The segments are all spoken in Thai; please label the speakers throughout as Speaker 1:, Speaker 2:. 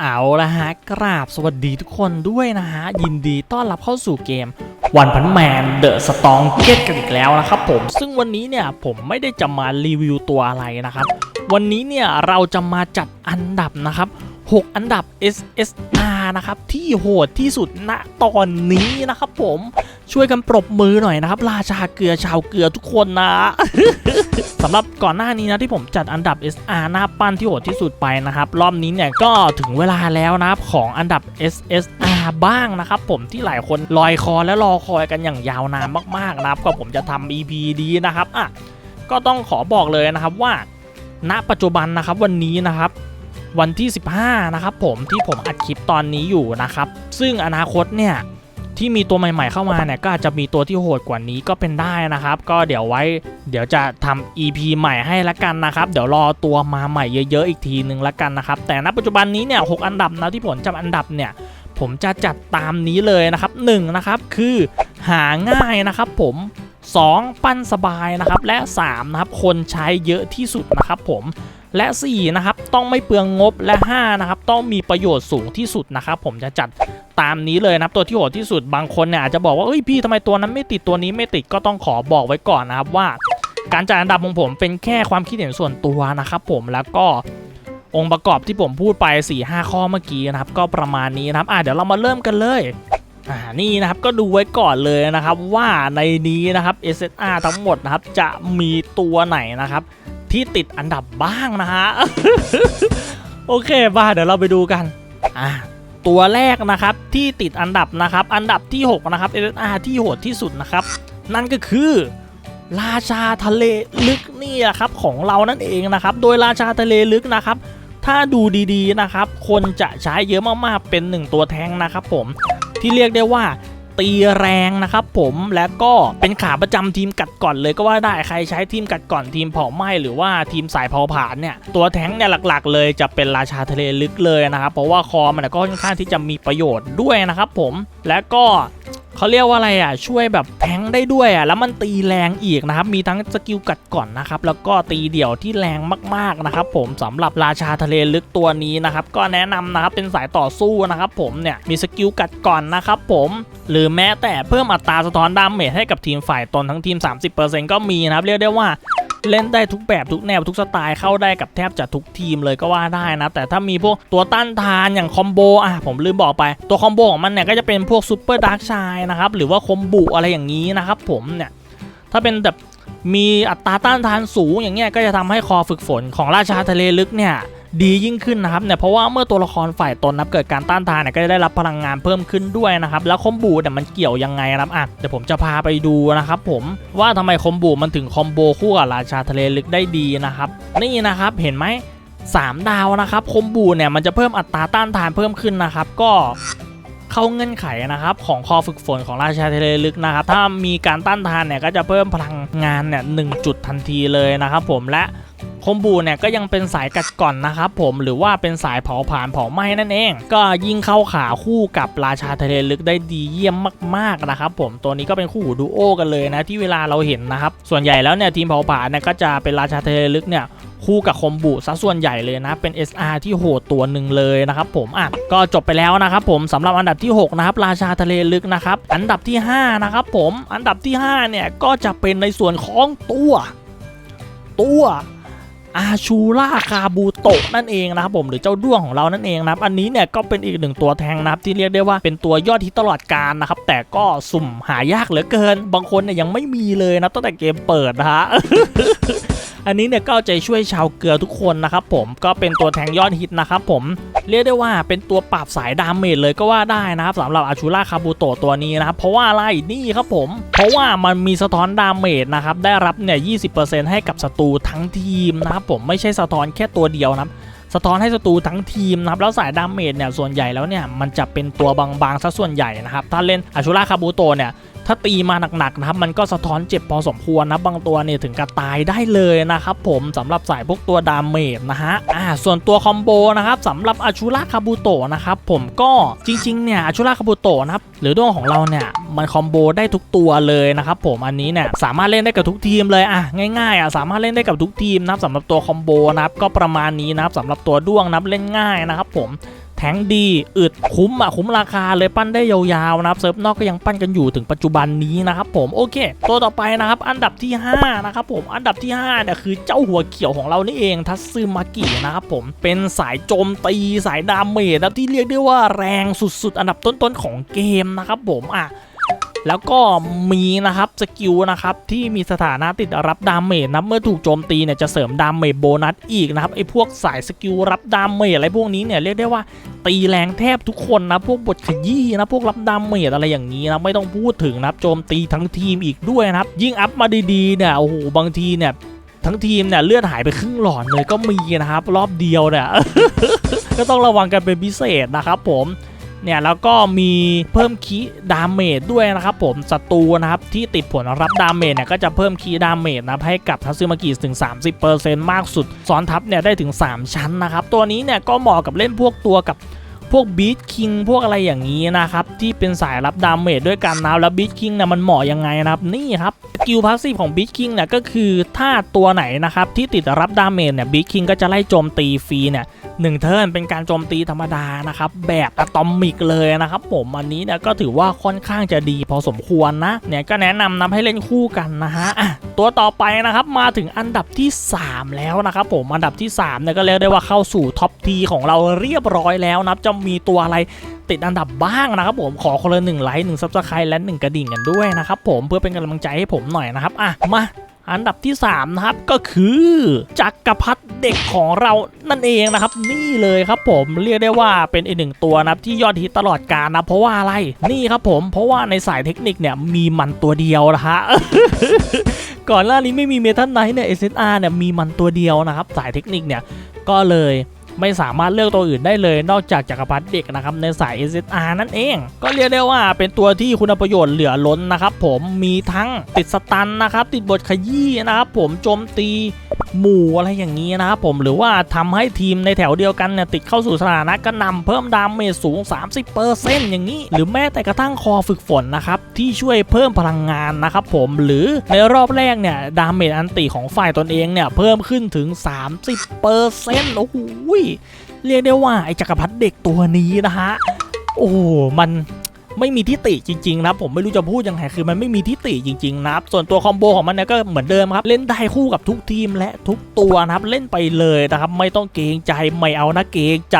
Speaker 1: เอาละฮะ กราบสวัสดีทุกคนด้วยนะฮะ ยินดีต้อนรับเข้าสู่เกมวันพันแมนเดอะสตองเก็ตกันอีกแล้วนะครับผม ซึ่งวันนี้เนี่ยผมไม่ได้จะมารีวิวตัวอะไรนะครับ วันนี้เนี่ยเราจะมาจัดอันดับนะครับ 6 อันดับ SSR นะครับที่โหดที่สุดณตอนนี้นะครับผมช่วยกันปรบมือหน่อยนะครับ ราชาเกลือชาวเกลือทุกคนนะสำหรับก่อนหน้านี้นะที่ผมจัดอันดับ SR หน้าปั้นที่โหดที่สุดไปนะครับ รอบนี้เนี่ยก็ถึงเวลาแล้วนะครับของอันดับ SSR บ้างนะครับ ผมที่หลายคนลอยคอและรอคอยกันอย่างยาวนานมากๆนะครับก็ผมจะทำ EP ดีนะครับอะก็ต้องขอบอกเลยนะครับว่า ณปัจจุบันนะครับวันนี้นะครับ วันที่ 15 นะครับผมที่ผมอัดคลิปตอนนี้อยู่นะครับ ซึ่งอนาคตเนี่ยที่มีตัวใหม่ ๆ เข้ามาเนี่ยก็อาจจะมีตัวที่โหดกว่านี้ก็เป็นได้นะครับ ก็เดี๋ยวไว้ เดี๋ยวจะทำ EP ใหม่ให้ละกันนะครับ เดี๋ยวรอตัวมาใหม่เยอะ ๆ อีกทีนึงละกันนะครับ แต่ณปัจจุบันนี้เนี่ยหอันดับนะที่ผมจำอันดับเนี่ยผมจะจัดตามนี้เลยนะครับ1นะครับคือหาง่ายนะครับ ผม 2 ปั้นสบายนะครับและ3นะครับคนใช้เยอะที่สุดนะครับผม และ 4 นะครับ ต้องไม่เปลืองงบและ 5 นะครับ ต้องมีประโยชน์สูงที่สุดนะครับผมจะจัดตามนี้เลยนะครับตัวที่โหดที่สุดบางคนเนี่ยอาจจะบอกว่าเอ้ยพี่ทำไมตัวนั้นไม่ติดตัวนี้ไม่ติดก็ต้องขอบอกไว้ก่อนนะครับว่า การจัดอันดับของผมเป็นแค่ความคิดเห็นส่วนตัวนะครับผมแล้วก็องค์ประกอบที่ผมพูดไป 4-5ข้อเมื่อกี้นะครับ ก็ประมาณนี้นะครับอะเดี๋ยวเรามาเริ่มกันเลยอ่านี่นะครับก็ดูไว้ก่อนเลยนะครับว่าในนี้นะครับ SSR ทั้งหมดนะครับจะมีตัวไหนนะครับ ที่ติดอันดับบ้างนะฮะ โอเคบ้าเดี๋ยวเราไปดูกันอะตัวแรกนะครับที่ติดอันดับนะครับ อันดับที่ 6 นะครับ SSR ที่โหดที่สุดนะครับ นั่นก็คือราชาทะเลลึกนี่แหละครับของเรานั่นเองนะครับ โดยราชาทะเลลึกนะครับ ถ้าดูดีๆนะครับ คนจะใช้เยอะมากๆเป็นหนึ่งตัวแทงนะครับผมที่เรียกได้ว่า ตีแรงนะครับผมและก็เป็นขาประจำทีมกัดก่อนเลยก็ว่าได้ใครใช้ทีมกัดก่อนทีมเผาไหม้หรือว่าทีมสายเผาผลาญเนี่ยตัวแท้งเนี่ยหลักๆ เลยจะเป็นราชาทะเลลึกเลยนะครับเพราะว่าคอมันก็ค่อนข้างที่จะมีประโยชน์ด้วยนะครับผมและก็ เขาเรียกว่าอะไรอะช่วยแบบแทงได้ด้วยอะแล้วมันตีแรงอีกนะครับมีทั้งสกิลกัดก่อนนะครับแล้วก็ตีเดี่ยวที่แรงมากๆนะครับผมสำหรับราชาทะเลลึกตัวนี้นะครับก็แนะนำนะครับเป็นสายต่อสู้นะครับผมเนี่ยมีสกิลกัดก่อนนะครับผมหรือแม้แต่เพิ่มอัตราสะท้อนดาเมจให้กับทีมฝ่ายตนทั้งทีม 30%ก็มีนะครับเรียกได้ว่า เล่นได้ทุกแบบทุกแนวทุกสไตล์เข้าได้กับแทบจะทุกทีมเลยก็ว่าได้นะ แต่ถ้ามีพวกตัวต้านทานอย่างคอมโบอะผมลืมบอกไป ตัวคอมโบของมันเนี่ยก็จะเป็นพวกซูเปอร์ดาร์กชายนะครับหรือว่าคอมบุอะไรอย่างนี้นะครับผมเนี่ยถ้าเป็นแบบ มีอัตราต้านทานสูงอย่างเงี้ยก็จะทำให้คอฝึกฝนของราชาทะเลลึกเนี่ยดียิ่งขึ้นนะครับเนี่ยเพราะว่าเมื่อตัวละครฝ่ายตนนับเกิดการต้านทานเนี่ยก็จะได้รับพลังงานเพิ่มขึ้นด้วยนะครับแล้วคอมบูเนี่ยมันเกี่ยวยังไงนะครับอะเดี๋ยวผมจะพาไปดูนะครับผมว่าทำไมคอมบูมันถึงคอมโบคู่กับราชาทะเลลึกได้ดีนะครับนี่นะครับเห็นไหมสามดาวนะครับคอมบูเนี่ยมันจะเพิ่มอัตราต้านทานเพิ่มขึ้นนะครับก็ เข้าเงื่อนไขนะครับของคอฝึกฝนของราชาทเลลึกนะครับถ้ามีการต้านทานเนี่ยก็จะเพิ่มพลังงานเนี่ยหจุดทันทีเลยนะครับผมและคมบูเนี่ยก็ยังเป็นสายกัดก่อนนะครับผมหรือว่าเป็นสายเผาผลาญเผาไหม้นั่นเอง ก็ยิ่งเข้าขาคู่กับราชาทะเลลึกได้ดีเยี่ยมมากๆนะครับผมตัวนี้ก็เป็นคู่หูดูโอกันเลยนะที่เวลาเราเห็นนะครับส่วนใหญ่แล้วเนี่ยทีมเผาผลาญเนี่ยก็จะเป็นราชาทะเลลึกเนี่ย คู่กับคอมบุซะส่วนใหญ่เลยนะเป็น SR ที่โหดตัวหนึ่งเลยนะครับผมอะก็จบไปแล้วนะครับผมสำหรับอันดับที่ 6 นะครับ ราชาทะเลลึกนะครับอันดับที่ 5 นะครับผมอันดับที่ 5 เนี่ย ก็จะเป็นในส่วนของตัว ตัวอาชูล่าคาบูโตะนั่นเองนะครับผมหรือเจ้าด้วงของเรานั่นเองนะครับอันนี้เนี่ยก็เป็นอีกหนึ่งตัวแทงนะครับที่เรียกได้ว่าเป็นตัวยอดฮิตตลอดการนะครับแต่ก็สุ่มหายากเหลือเกิน บางคนเนี่ยยังไม่มีเลยนะตั้งแต่เกมเปิดนะฮะ อันนี้เนี่ยก็เอาใจช่วยชาวเกลือทุกคนนะครับผมก็เป็นตัวแทงยอดฮิตนะครับผมเรียกได้ว่าเป็นตัวปราบสายดาเมจเลยก็ว่าได้นะครับสำหรับอาชูล่าคาบูโตตัวนี้นะครับเพราะว่าอะไรนี่ครับผม เพราะว่ามันมีสะท้อนดาเมจนะครับได้รับเนี่ย20%ให้กับศัตรูทั้งทีมนะครับผมไม่ใช่สะท้อนแค่ตัวเดียวนะครับสะท้อนให้ศัตรูทั้งทีมนะครับแล้วสายดาเมจเนี่ยส่วนใหญ่แล้วเนี่ยมันจะเป็นตัวบางๆซะส่วนใหญ่นะครับถ้าเล่นอาชูล่าคาบูโตเนี่ย ถ้าตีมาหนักๆนะครับมันก็สะท้อนเจ็บพอสมควรนะบางตัวเนี่ยถึงกับตายได้เลยนะครับผมสำหรับสายพวกตัวดาเมจนะฮะอ่าส่วนตัวคอมโบนะครับสำหรับอาชูระคาบูโตะนะครับผมก็จริงๆเนี่ยอาชูระคาบูโตะนะครับหรือดวงของเราเนี่ยมันคอมโบได้ทุกตัวเลยนะครับผมอันนี้เนี่ยสามารถเล่นได้กับทุกทีมเลยอะง่ายๆอะสามารถเล่นได้กับทุกทีมนะครับสำหรับตัวคอมโบนะครับก็ประมาณนี้นะครับสำหรับตัวด้วงนับเล่นง่ายนะครับผม แทงดีอึดคุ้มอะคุ้มราคาเลยปั้นได้ยาวๆนะครับเซิร์ฟนอกก็ยังปั้นกันอยู่ถึงปัจจุบันนี้นะครับผมโอเค ตัวต่อไปนะครับอันดับที่ 5 นะครับผมอันดับที่5เนี่ยคือเจ้าหัวเขียวของเรานี่เองทัตซึมากินะครับผมเป็นสายโจมตีสายดาเมจนะที่เรียกได้ว่าแรงสุดๆ อันดับต้นๆของเกมนะครับผมอะ แล้วก็มีนะครับสกิลนะครับที่มีสถานะติดรับดาเมจนะเมื่อถูกโจมตีเนี่ยจะเสริมดาเมจโบนัสอีกนะครับไอ้พวกสายสกิลรับดาเมจอะไรพวกนี้เนี่ยเรียกได้ว่าตีแรงแทบทุกคนนะพวกบทขยี้นะพวกรับดาเมจอะไรอย่างนี้นะไม่ต้องพูดถึงนะครับโจมตีทั้งทีมอีกด้วยนะครับยิ่งอัพมาดีๆเนี่ยโอ้โหบางทีเนี่ยทั้งทีมเนี่ยเลือดหายไปครึ่งหลอดเลยก็มีนะครับ รอบเดียวเนี่ยก็ต้องระวังกันเป็นพิเศษนะครับผม เนี่ยแล้วก็มีเพิ่มคีดาเมจด้วยนะครับผมศัตรูนะครับที่ติดผลรับดาเมจเนี่ยก็จะเพิ่มคีดาเมจนะครับให้กับทัซึมากิถึง 30%มากสุดซ้อนทับเนี่ยได้ถึง 3 ชั้นนะครับตัวนี้เนี่ยก็เหมาะกับเล่นพวกตัวกับพวกบีทคิงพวกอะไรอย่างนี้นะครับ ที่เป็นสายรับดาเมจด้วยกันนะแล้วบีทคิงเนี่ยมันเหมาะยังไงนะครับ นี่ครับสกิลพาสซีฟของบีทคิงเนี่ยก็คือถ้าตัวไหนนะครับที่ติดรับดาเมจเนี่ยบีทคิงก็จะไล่โจมตีฟรีเนี่ย หนึ่งเทิร์นเป็นการโจมตีธรรมดานะครับ แบบอะตอมิกเลยนะครับ ผมอันนี้เนี่ยก็ถือว่าค่อนข้างจะดีพอสมควรนะ เนี่ยก็แนะนำนะให้เล่นคู่กันนะฮะตัวต่อไปนะครับมาถึงอันดับที่ 3 แล้วนะครับผมอันดับที่3เนี่ยก็เรียกได้ว่าเข้าสู่ท็อปทีของเราเรียบร้อยแล้วนะครับจะมีตัวอะไรติดอันดับบ้างนะครับผมขอคนละหนึ่งไลค์หนึ่งซับสไครต์และหนึ่งกระดิ่งกันด้วยนะครับผมเพื่อเป็นกำลังใจให้ผมหน่อยนะครับอะมา อันดับที่ 3 นะครับก็คือจักรพรรดิเด็กของเรานั่นเองนะครับ นี่เลยครับผมเรียกได้ว่าเป็นอีกหนึ่งตัวนะครับที่ยอดฮิตตลอดกาลนะเพราะว่าอะไรนี่ครับผมเพราะว่าในสายเทคนิคเนี่ยมีมันตัวเดียวนะฮะก่อนหน้านี้ไม่มีเมทัลไนท์เนี่ยเอสเนี่ยมีมันตัวเดียวนะครับสายเทคนิคเนี่ยก็เลย ไม่สามารถเลือกตัวอื่นได้เลยนอกจากจักรพรรดิเด็กนะครับในสาย SSR นั่นเอง ก็เรียกได้ว่าเป็นตัวที่คุณประโยชน์เหลือล้นนะครับผมมีทั้งติดสตันนะครับติดบทขยี้นะครับผมโจมตีหมู่อะไรอย่างนี้นะครับผมหรือว่าทำให้ทีมในแถวเดียวกันเนี่ยติดเข้าสู่สถานะกระนำเพิ่มดาเมจสูง 30%อย่างนี้ หรือแม้แต่กระทั่งคอฝึกฝนนะครับที่ช่วยเพิ่มพลังงานนะครับผมหรือในรอบแรกเนี่ยดาเมจอันติของฝ่ายตนเองเนี่ยเพิ่มขึ้นถึง 30%โอ้โหเรียกได้ว่าไอ้จักรพรรดิเด็กตัวนี้นะฮะโอ้มันไม่มีที่ติจริงๆนะผมไม่รู้จะพูดยังไงคือมันไม่มีที่ติจริงๆนะครับส่วนตัวคอมโบของมันเนี่ยก็เหมือนเดิมครับ เล่นได้คู่กับทุกทีมและทุกตัวนะครับเล่นไปเลยนะครับ ไม่ต้องเกรงใจไม่เอานะเกรงใจ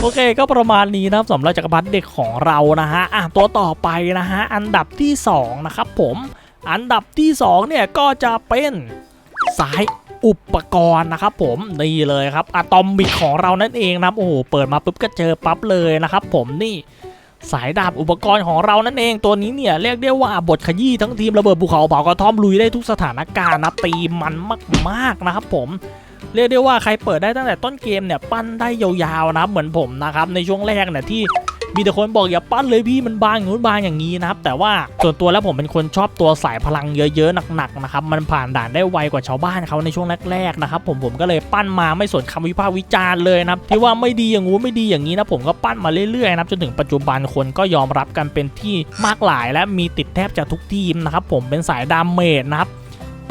Speaker 1: โอเคก็ประมาณนี้นะครับสำหรับจักรพรรดิเด็กของเรานะฮะอะตัวต่อไปนะฮะอันดับที่สองนะครับผม อันดับที่สองเนี่ยก็จะเป็นสาย อุปกรณ์นะครับผมนี่เลยครับอะตอมิกของเรานั่นเองนะโอ้โหเปิดมาปุ๊บก็เจอปั๊บเลยนะครับผมนี่สายดาบอุปกรณ์ของเรานั่นเองตัวนี้เนี่ยเรียกได้ว่าบทขยี้ทั้งทีมระเบิดภูเขาเผากระท่อมลุยได้ทุกสถานการณ์นะตีมันมากๆนะครับผมเรียกได้ว่าใครเปิดได้ตั้งแต่ต้นเกมเนี่ยปั้นได้ยาวๆนะเหมือนผมนะครับในช่วงแรกเนี่ยที่ มีแต่คนบอกอย่าปั้นเลยพี่มันบางอย่างนู้นบางอย่างนี้นะครับแต่ว่าส่วนตัวแล้วผมเป็นคนชอบตัวสายพลังเยอะๆหนักๆนะครับมันผ่านด่านได้ไวกว่าชาวบ้านเขาในช่วงแรกๆนะครับผมผมก็เลยปั้นมาไม่สนคำวิพากษ์วิจารณ์เลยนะครับที่ว่าไม่ดีอย่างงู้นไม่ดีอย่างนี้นะผมก็ปั้นมาเรื่อยๆนะครับจนถึงปัจจุบันคนก็ยอมรับกันเป็นที่มากหลาย และมีติดแทบจะทุกทีมนะครับผมเป็นสายดาเมจนะครับ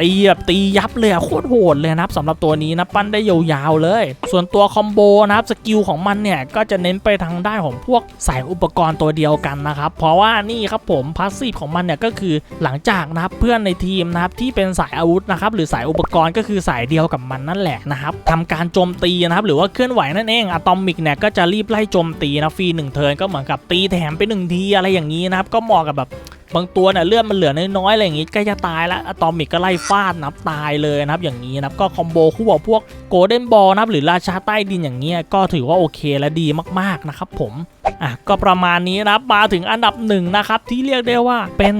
Speaker 1: ตีแบบตียับเลยอะโคตรโหดเลยนะครับสำหรับตัวนี้นะปั้นได้ยาวๆเลย ส่วนตัวคอมโบนะครับสกิลของมันเนี่ยก็จะเน้นไปทางด้านของพวกสายอุปกรณ์ตัวเดียวกันนะครับเพราะว่านี่ครับผมพาสซีฟของมันเนี่ยก็คือหลังจากนะครับเพื่อนในทีมนะครับที่เป็นสายอาวุธนะครับหรือสายอุปกรณ์ก็คือสายเดียวกับมันนั่นแหละนะครับทำการโจมตีนะครับหรือว่าเคลื่อนไหวนั่นเองอะตอมิกเนี่ยก็จะรีบไล่โจมตีนะฟรีหนึ่งเทิร์นก็เหมือนกับตีแถมไปหนึ่งทีอะไรอย่างนี้นะครับก็เหมาะกับแบบ บางตัวเนี่ยเลือดมันเหลือน้อยๆอะไรอย่างงี้ใกล้จะตายแล้วอะตอมิกก็ไล่ฟาดนับตายเลยนะครับอย่างนี้นะครับก็คอมโบคู่กับพวกโกลเด้นบอลนะครับหรือราชาใต้ดินอย่างเงี้ยก็ถือว่าโอเคและดีมากๆนะครับผมอะก็ประมาณนี้นะครับมาถึงอันดับหนึ่งนะครับที่เรียกได้ว่าเป็น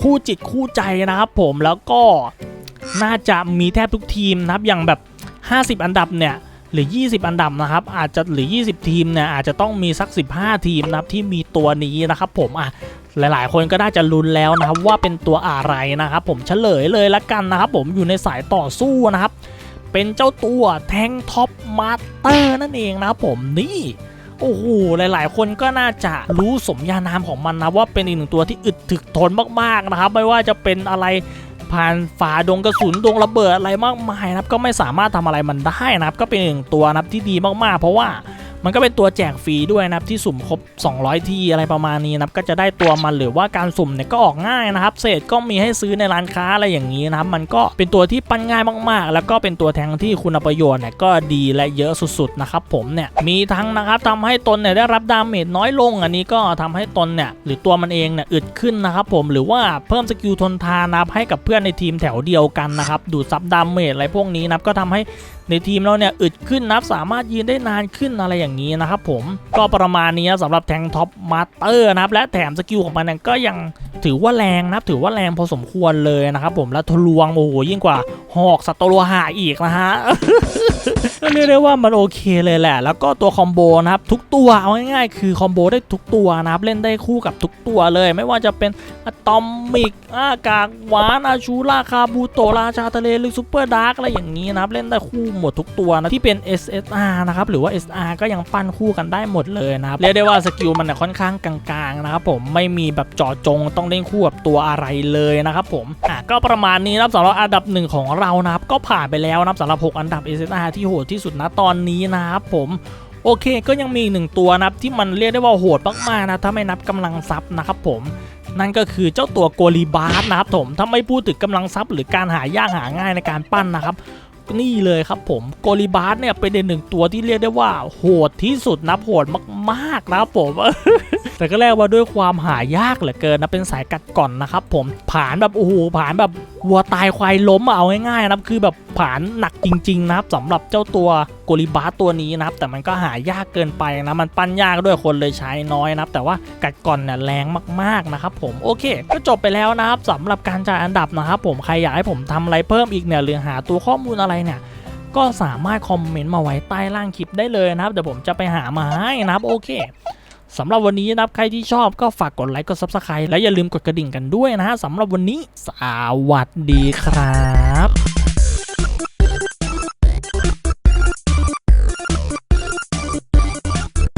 Speaker 1: คู่จิตคู่ใจนะครับผมแล้วก็น่าจะมีแทบทุกทีมนะครับอย่างแบบ 50 อันดับเนี่ยหรือ 20 อันดับนะครับ อาจจะหรือ 20 ทีมเนี่ยอาจจะต้องมีสัก 15 ทีมนะครับที่มีตัวนี้นะครับผมอะ หลายๆ คนก็น่าจะลุ้นแล้วนะครับว่าเป็นตัวอะไรนะครับผมเฉลยเลยละกันนะครับผมอยู่ในสายต่อสู้นะครับ เป็นเจ้าตัวแทงท็อปมาสเตอร์นั่นเองนะครับผมนี่โอ้โห หลายๆ คนก็น่าจะรู้สมญานามของมันนะว่าเป็นอีกหนึ่งตัวที่อึดถึกทนมากๆนะครับ ไม่ว่าจะเป็นอะไรผ่านฝาดงกระสุนดงระเบิดอะไรมากมายนะครับ ก็ไม่สามารถทำอะไรมันได้นะครับ ก็เป็นหนึ่งตัวนะครับที่ดีมากๆ เพราะว่า มันก็เป็นตัวแจกฟรีด้วยนะครับที่สุ่มครบ 200 ทีอะไรประมาณนี้นะครับก็จะได้ตัวมันหรือว่าการสุ่มเนี่ยก็ออกง่ายนะครับ เศษก็มีให้ซื้อในร้านค้าอะไรอย่างนี้นะครับมันก็เป็นตัวที่ปั้นง่ายมากๆ แล้วก็เป็นตัวแทงที่คุณประโยชน์เนี่ยก็ดีและเยอะสุดๆนะครับผมเนี่ยมีทั้งนะครับทำให้ตนเนี่ยได้รับดาเมจน้อยลง อันนี้ก็ทำให้ตนเนี่ยหรือตัวมันเองเนี่ยอึดขึ้นนะครับผมหรือว่าเพิ่มสกิลทนทานนะครับให้กับเพื่อนในทีมแถวเดียวกันนะครับดูดซับดาเมจอะไรพวกนี้นะครับก็ทำให้ ในทีมเราเนี่ยอึดขึ้นนะครับสามารถยืนได้นานขึ้นอะไรอย่างนี้นะครับผมก็ประมาณนี้นะสำหรับแทงท็อปมาสเตอร์นะครับและแถมสกิลของมันเนี่ยก็ยังถือว่าแรงนะครับถือว่าแรงพอสมควรเลยนะครับผมและทะลวงโอ้โหยิ่งกว่าหอกสตโลหะอีกนะฮะเรียกได้ว่ามันโอเคเลยแหละ แล้วก็ตัวคอมโบนะครับทุกตัวเอาง่ายๆคือคอมโบได้ทุกตัวนะครับเล่นได้คู่กับทุกตัวเลย ไม่ว่าจะเป็นอะตอมมิกอากากหวานอาชูราคาบูโตราชาทะเลหรือซูเปอร์ดาร์กอะไรอย่างนี้นะครับเล่นได้คู่หมดทุกตัวนะที่เป็น SSR นะครับหรือว่า SR ก็ยังปั้นคู่กันได้หมดเลยนะครับเรียกได้ว่าสกิลมันเนี่ยค่อนข้างกลางๆนะครับผมไม่มีแบบจาะจงต้องเล่นคู่กับตัวอะไรเลยนะครับผมอะก็ประมาณนี้นะครับสำหรับอันดับหนึ่งของเรานะครับก็ผ่านไปแล้วนะครับสำหรับ 6 อันดับ SSR ที่โหดที่สุดนะตอนนี้นะครับผมโอเคก็ยังมีหนึ่งตัวนะครับที่มันเรียกได้ว่าโหดมากๆนะถ้าไม่นับกำลังทรัพย์นะครับผมนั่นก็คือเจ้าตัวโกลีบาร์นะครับผมถ้าไม่พูดถึงกำลังทรัพย์หรือการหายากหาง่ายในการปั้นนะครับ นี่เลยครับผมโกลิบาร์เนี่ยเป็นอีกหนึ่งตัวที่เรียกได้ว่า โหดที่สุดนะโหดมากๆนะครับผมแต่ก็แรกว่าด้วยความหายากเหลือเกินนะเป็นสายกัดก่อนนะครับผมผ่านแบบโอ้โหผ่านแบบ วัวตายควายล้มเอาง่ายๆนะครับคือแบบผ่านหนักจริงๆนะครับสำหรับเจ้าตัวโกลิบาร์ตัวนี้นะครับแต่มันก็หายากเกินไปนะมันปั้นยากด้วยคนเลยใช้น้อยนะครับแต่ว่ากัดก่อนเนี่ยแรงมากๆนะครับผมโอเค ก็จบไปแล้วนะครับสำหรับการจ่ายอันดับนะครับผมใครอยากให้ผมทำอะไรเพิ่มอีกเนี่ยหรือหาตัวข้อมูลอะไรเนี่ยก็สามารถคอมเมนต์มาไว้ใต้ล่างคลิปได้เลยนะครับเดี๋ยวผมจะไปหามาให้นะครับโอเค สำหรับวันนี้นะครับใครที่ชอบก็ฝากกดไลค์กด Subscribe และอย่าลืมกดกระดิ่งกันด้วยนะฮะสำหรับวันนี้สวัสดีครับ